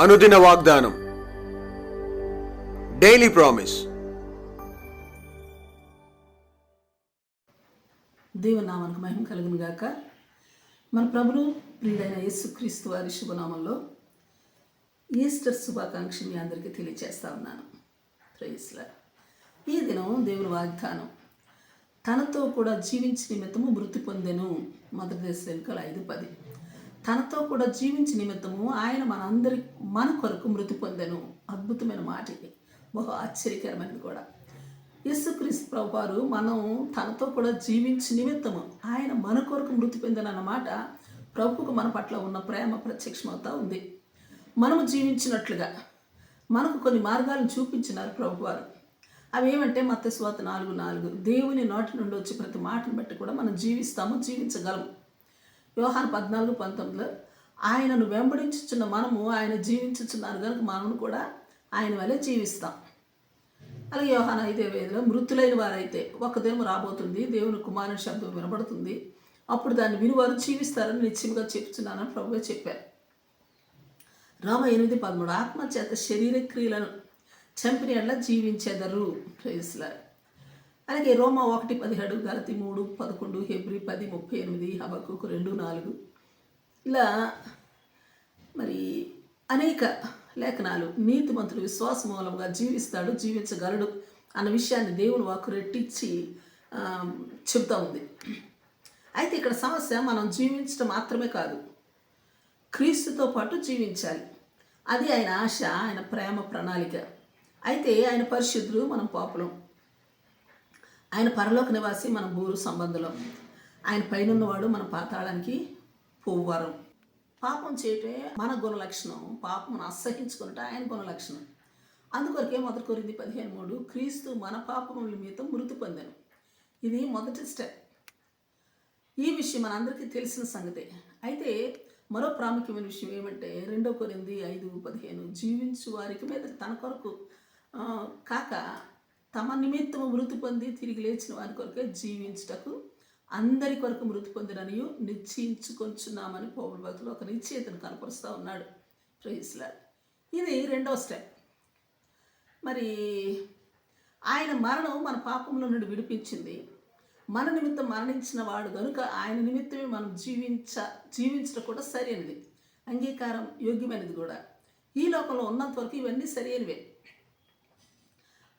అనుదిన వాగ్దానం. Daily promise దేవునామానికి మహిమ కలుగును గాక. మన ప్రభులు ప్రియుడైన యేసుక్రీస్తు వారి శుభనామంలో ఈస్టర్ శుభాకాంక్ష మీ అందరికీ తెలియజేస్తా ఉన్నాను. ప్రైస్లా ఈ దినం దేవుని వాగ్దానం. తనతో కూడా జీవించి నిమిత్తము మృతి పొందెను. మొదటి దేశ ఐదు పది. తనతో కూడా జీవించి నిమిత్తము ఆయన మనందరి మన కొరకు మృతి పొందెను. అద్భుతమైన మాట ఇది. బహు ఆశ్చర్యకరమైనది కూడా. యేసుక్రీస్తు ప్రభు వారు మనం తనతో కూడా జీవించి నిమిత్తము ఆయన మన కొరకు మృతి పొందనన్నమాట ప్రభుకు మన పట్ల ఉన్న ప్రేమ ప్రత్యక్షమవుతా ఉంది. మనము జీవించినట్లుగా మనకు కొన్ని మార్గాలను చూపించినారు ప్రభువారు. అవి ఏమంటే మత్స్వాత నాలుగు నాలుగు. దేవుని నోటి నుండి వచ్చి ప్రతి మాటను బట్టి కూడా మనం జీవిస్తాము జీవించగలము. వ్యవహారం పద్నాలుగు పంతొమ్మిదిలో ఆయనను వెంబడించుచున్న మనము ఆయన జీవించుచున్నారు కనుక మనము కూడా ఆయన వల్లే జీవిస్తాం. అలాగే యోహాన అయితే వేదిలో మృతులైన వారైతే ఒక దినం రాబోతుంది దేవుని కుమారుని శబ్దం వినబడుతుంది. అప్పుడు దాన్ని వినివారు జీవిస్తారని నిశ్చయంగా చెప్తున్నానని ప్రభువే చెప్పారు. రామ ఎనిమిది పదమూడు ఆత్మ చేత శరీర క్రియలను చంపిన ఎడ్ల జీవించెదరు. ప్రేస్లారు అలాగే రోమా ఒకటి పదిహేడు గలతి మూడు పదకొండు హెబ్రి పది ముప్పై ఎనిమిది హబక్కు రెండు నాలుగు. ఇలా మరి అనేక లేఖనాలు నీతిమంతుడు విశ్వాస మూలంగా జీవిస్తాడు జీవించగలడు అన్న విషయాన్ని దేవుని వాకు రెట్టించి చెబుతా ఉంది. అయితే ఇక్కడ సమస్య మనం జీవించడం మాత్రమే కాదు. క్రీస్తుతో పాటు జీవించాలి. అది ఆయన ఆశ ఆయన ప్రేమ ప్రణాళిక. అయితే ఆయన పరిశుద్ధులు మనం పాపులం. ఆయన పరలోక నివాసి మన బూరు సంబంధం ఆయన పైనున్నవాడు మన పాతాళానికి పోవరం పాపం చేయటే మన గుణ లక్షణం పాపం అసహించుకున్నట ఆయన గుణ లక్షణం అందుకొరకే మొదటి కొరింది పదిహేను మూడు క్రీస్తు మన పాపముల మీద మృతి పొందాను. ఇది మొదటి స్టెప్. ఈ విషయం మనందరికీ తెలిసిన సంగతే. అయితే మరో ప్రాముఖ్యమైన విషయం ఏమంటే రెండో కొరింది ఐదు పదిహేను జీవించు వారికి మీద తన కొరకు కాక తమ నిమిత్తము మృతి పొంది తిరిగి లేచిన వారి కొరకే జీవించుటకు అందరి కొరకు మృతి పొందిననియు నిశ్చయించుకొంచున్నామని పౌరుల భక్తులు ఒక నిశ్చయితను కనపరుస్తూ ఉన్నాడు. ప్రేస్లాడ్ ఇది రెండవ స్టెప్ మరి ఆయన మరణం మన పాపంలో నుండి విడిపించింది. మన నిమిత్తం మరణించిన వాడు కనుక ఆయన నిమిత్తమే మనం జీవించ జీవించడం కూడా సరైనది అంగీకారం యోగ్యమైనది కూడా. ఈ లోకంలో ఉన్నంత వరకు ఇవన్నీ సరైనవే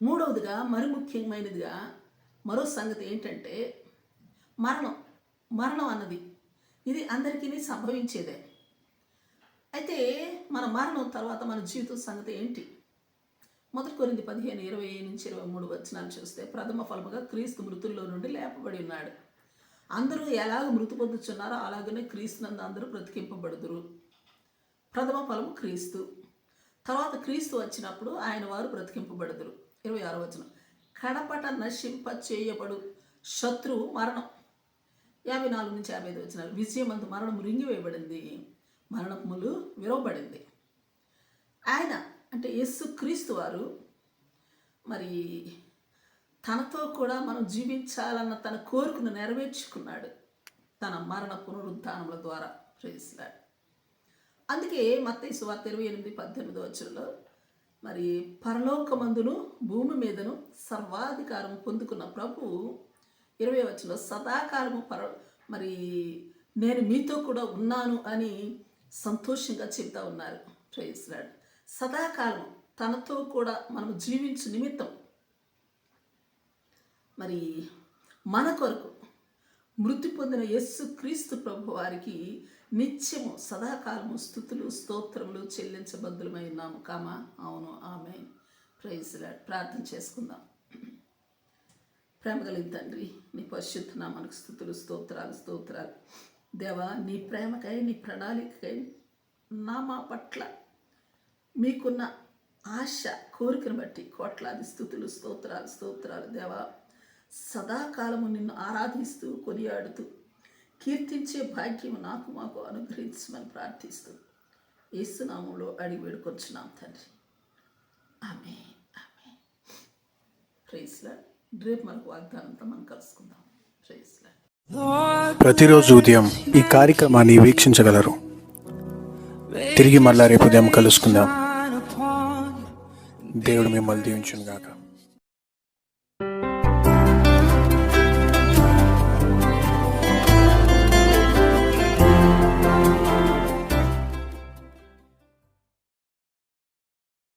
మూడవదిగా మరి ముఖ్యమైనదిగా మరో సంగతి ఏంటంటే మరణం. మరణం అన్నది. ఇది అందరికీ సంభవించేదే. అయితే మన మరణం తర్వాత మన జీవితం సంగతి ఏంటి? మొదటి కొరింది పదిహేను ఇరవై నుంచి ఇరవై మూడు వచనాలు చూస్తే ప్రథమ ఫలముగా క్రీస్తు మృతుల్లో నుండి లేపబడి ఉన్నాడు. అందరూ ఎలాగ మృతి పొందుతున్నారో అలాగనే క్రీస్తునందు అందరూ బ్రతికింపబడుదురు. ప్రథమ ఫలము క్రీస్తు. తర్వాత క్రీస్తు వచ్చినప్పుడు ఆయన వారు బ్రతికింపబడుదురు. ఇరవై ఆరు వచనం. కడపట నశింప చేయబడు శత్రువు మరణం. యాభై నాలుగు నుంచి యాభై ఐదు వచ్చినారు విజయమందు మరణం రింగివేయబడింది. మరణములు విరవబడింది. ఆయన అంటే యస్సు క్రీస్తు వారు మరి తనతో కూడా మనం జీవించాలన్న తన కోరికను నెరవేర్చుకున్నాడు. తన మరణ పునరుద్ధానముల ద్వారా. ప్రేసిలాడు అందుకే మత్తయి సువార్త ఇరవై ఎనిమిది పద్దెనిమిది వచ్చుల్లో మరి పరలోకమందును భూమి మీదను సర్వాధికారం పొందుకున్న ప్రభువు ఇరవై వచ్చిన సదాకాలము పర మరి నేను మీతో కూడా ఉన్నాను అని సంతోషంగా చెప్తా ఉన్నారు. ప్రేయస్లాడ్ సదాకాలం తనతో కూడా మనం జీవించు నిమిత్తం మరి మన కొరకు మృతి పొందిన యస్సు క్రీస్తు ప్రభు వారికి నిత్యము సదాకాలము స్థుతులు స్తోత్రములు చెల్లించబద్దులమై ఉన్నాము. కామా? అవును. ఆమె ప్రైజ్ ప్రార్థన చేసుకుందాం. ప్రేమ తండ్రి నీ పరిశుద్ధ నామానికి స్థుతులు స్తోత్రాలు స్తోత్రాలు. దేవా నీ ప్రేమకై నీ ప్రణాళికకై నా మా పట్ల మీకున్న ఆశ కోరికను బట్టి కోట్లాది స్థుతులు స్తోత్రాలు స్తోత్రాలు. దేవా సదాకాలము నిన్ను ఆరాధిస్తూ కొనియాడుతూ కీర్తించే భాగ్యం నాకు మాకు అనుగ్రహించమని ప్రార్థిస్తూ ఏసునామంలో అడిగి వేడుకొచ్చున్నాం తండ్రి. ఆమె ఆమె ప్రైస్లా రేపు మనకు వాగ్దానంతో మనం కలుసుకుందాం. ప్రైస్లా ప్రతిరోజు ఉదయం ఈ కార్యక్రమాన్ని వీక్షించగలరు. తిరిగి మళ్ళా రేపు ఉదయం కలుసుకుందాం. దేవుడు మిమ్మల్ని దీవించును గాక